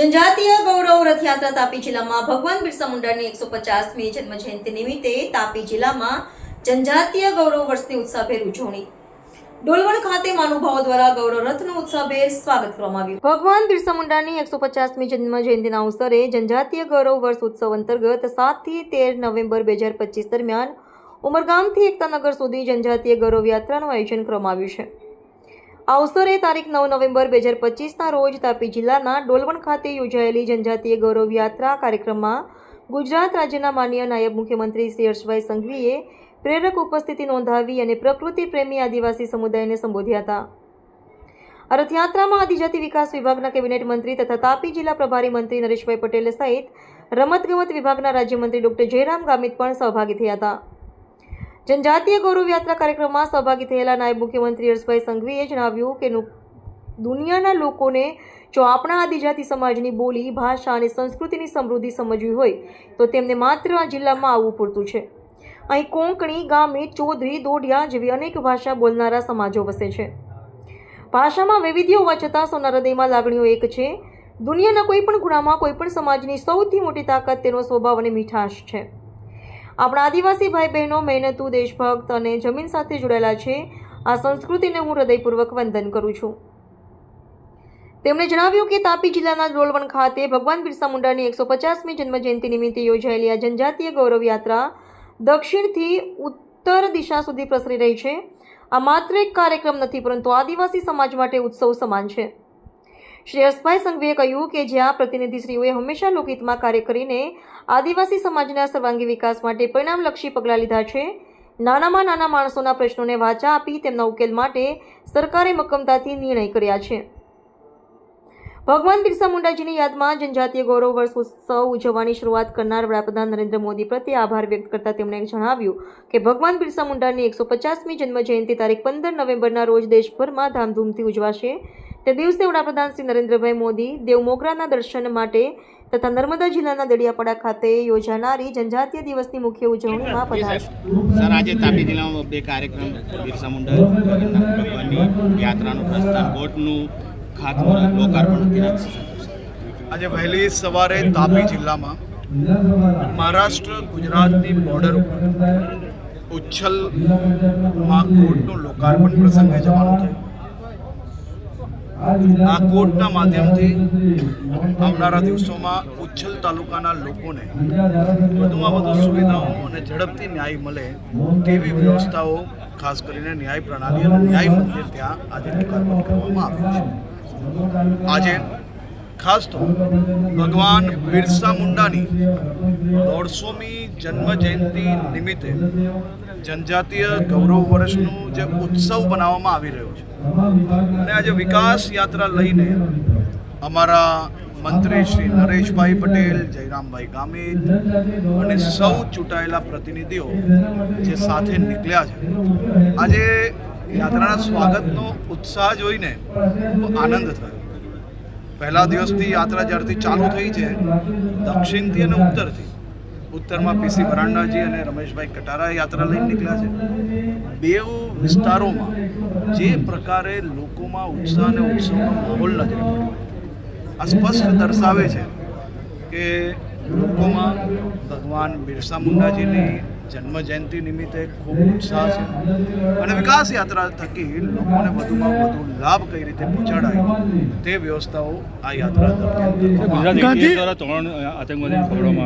જનજાતીય ગૌરવ રથયાત્રા તાપી જિલ્લામાં ભગવાન બિરસા મુંડાની એકસો પચાસમી જન્મ જયંતિ નિમિત્તે તાપી જિલ્લામાં જનજાતીય ગૌરવ વર્ષની ઉત્સાહભેર ઉજવણી. ડોલવણ ખાતે મહાનુભાવો દ્વારા ગૌરવ રથનું ઉત્સાહભેર સ્વાગત કરવામાં આવ્યું. ભગવાન બિરસા મુંડાની એકસો પચાસમી જન્મ જયંતિના અવસરે જનજાતીય ગૌરવ વર્ષ ઉત્સવ અંતર્ગત સાતથી તેર નવેમ્બર બે હજાર પચીસ દરમિયાન ઉમરગામથી એકતાનગર સુધી જનજાતીય ગૌરવ યાત્રાનું આયોજન કરવામાં આવ્યું છે. આ અવસરે તારીખ નવ નવેમ્બર બે હજાર પચીસના રોજ તાપી જિલ્લાના ડોલવણ ખાતે યોજાયેલી જનજાતીય ગૌરવ યાત્રા કાર્યક્રમમાં ગુજરાત રાજ્યના માન્ય નાયબ મુખ્યમંત્રી શ્રી હર્ષભાઈ સંઘવીએ પ્રેરક ઉપસ્થિતિ નોંધાવી અને પ્રકૃતિ પ્રેમી આદિવાસી સમુદાયને સંબોધ્યા હતા. આ રથયાત્રામાં આદિજાતિ વિકાસ વિભાગના કેબિનેટ મંત્રી તથા તાપી જિલ્લા પ્રભારી મંત્રી નરેશભાઈ પટેલ સહિત રમતગમત વિભાગના રાજ્યમંત્રી ડોક્ટર જયરામ ગામિત પણ સહભાગી થયા હતા. જનજાતીય ગૌરવ યાત્રા કાર્યક્રમમાં સહભાગી થયેલા નાયબ મુખ્યમંત્રી હર્ષભાઈ સંઘવીએ જણાવ્યું કે દુનિયાના લોકોને જો આપણા આદિજાતિ સમાજની બોલી, ભાષા અને સંસ્કૃતિની સમૃદ્ધિ સમજવી હોય, તો તેમને માત્ર આ જિલ્લામાં આવવું પૂરતું છે. અહીં કોંકણી ગામી ચૌધરી, દોઢિયા જેવી અનેક ભાષા બોલનારા સમાજો વસે છે. ભાષામાં વૈવિધ્ય હોવા છતાં સૌના હૃદયમાં લાગણીઓ એક છે. દુનિયાના કોઈપણ ખૂણામાં કોઈપણ સમાજની સૌથી મોટી તાકાત તેનો સ્વભાવ અને મીઠાશ છે. આપણા આદિવાસી ભાઈ બહેનો મહેનતુ, દેશભક્ત અને જમીન સાથે જોડાયેલા છે. આ સંસ્કૃતિને હું હૃદયપૂર્વક વંદન કરું છું. તેમણે જણાવ્યું કે તાપી જિલ્લાના ડોલવણ ખાતે ભગવાન બિરસા મુંડાની એકસો પચાસમી જન્મજયંતિ નિમિત્તે યોજાયેલી આ જનજાતીય ગૌરવ યાત્રા દક્ષિણથી ઉત્તર દિશા સુધી પ્રસરી રહી છે. આ માત્ર એક કાર્યક્રમ નથી, પરંતુ આદિવાસી સમાજ માટે ઉત્સવ સમાન છે. શ્રી હર્ષભાઈ સંઘવીએ કહ્યું કે જ્યાં પ્રતિનિધિશ્રીઓએ હંમેશા લોકહિતમાં કાર્ય કરીને આદિવાસી સમાજના સર્વાંગી વિકાસ માટે પરિણામલક્ષી પગલાં લીધા છે, નાનામાં નાના માણસોના પ્રશ્નોને વાચા આપી તેમના ઉકેલ માટે સરકારે મક્કમતાથી નિર્ણય કર્યા છે. ભગવાન બિરસા મુંડાજીની યાદમાં જનજાતીય ગૌરવ વર્ષ ઉત્સવ ઉજવવાની શરૂઆત કરનાર વડાપ્રધાન નરેન્દ્ર મોદી પ્રત્યે આભાર વ્યક્ત કરતા તેમણે જણાવ્યું કે ભગવાન બિરસા મુંડાની એકસો પચાસમી જન્મ જયંતિ તારીખ પંદર નવેમ્બરના રોજ દેશભરમાં ધામધૂમથી ઉજવાશે. તે દિવસે વડાપ્રધાન શ્રી નરેન્દ્રભાઈ મોદી દેવમોગરાના દર્શન માટે તથા નર્મદા જિલ્લાના દડિયાપાડા ખાતે યોજાનારી જનજાતીય દિવસની મુખ્ય ઉજવણીમાં પધારશે સર આજે તાપી જિલ્લામાં બે કાર્યક્રમ બિરસા મુંડા જગન્નાથ ભગવાનની યાત્રાનું પ્રસ્થાન બોટનું ખાતમુહૂર્ત લોકાર્પણ આજે વહેલી સવારે તાપી જિલ્લામાં મહારાષ્ટ્ર ગુજરાતની બોર્ડર ઉપર ઉચ્છલમાં કોર્ટનું લોકાર્પણ પ્રસંગે જવાનું થયું. આ કોર્ટના માધ્યમથી આવનારા દિવસોમાં ઉચ્છલ તાલુકાના લોકોને વધુમાં વધુ સુવિધાઓ અને ઝડપથી ન્યાય મળે તેવી વ્યવસ્થાઓ ખાસ કરીને ન્યાય પ્રણાલી અને ન્યાય મંદિર ત્યાં આજે લોકાર્પણ કરવામાં આવ્યું છે. આજે ખાસ તો ભગવાન બિરસા મુંડાની દોઢસોમી જન્મ જયંતિ નિમિત્તે જનજાતીય ગૌરવ વર્ષનું જે ઉત્સવ બનાવવામાં આવી રહ્યો છે. અને આજે વિકાસ યાત્રા લઈને અમારા મંત્રી શ્રી નરેશભાઈ પટેલ, જયરામભાઈ ગામિત અને સૌ ચૂંટાયેલા પ્રતિનિધિઓ જે સાથે નીકળ્યા છે. આજે યાત્રાના સ્વાગતનો ઉત્સાહ જોઈને આનંદ થયો. પહેલા દિવસથી યાત્રા જ્યારથી ચાલુ થઈ છે, દક્ષિણથી અને ઉત્તરથી. ઉત્તરમાં પીસી ભરાંડાજી અને રમેશભાઈ કટારા યાત્રા લઈને નીકળ્યા છે. બે વિસ્તારોમાં જે પ્રકારે લોકોમાં ઉત્સાહ અને ઉત્સવનો માહોલ નજરે આ સ્પષ્ટ દર્શાવે છે કે લોકોમાં ભગવાન બિરસા મુંડાજીની જન્મ જયંતિ નિમિત્તે ખૂબ ઉત્સાહ છે. અને વિકાસ યાત્રા થકી લોકોને વધુમાં વધુ લાભ કઈ રીતે પહોંચાડાય તે વ્યવસ્થાઓ આ યાત્રા દરમિયાન દ્વારા ત્રણ આતંકવાદીને પકડવામાં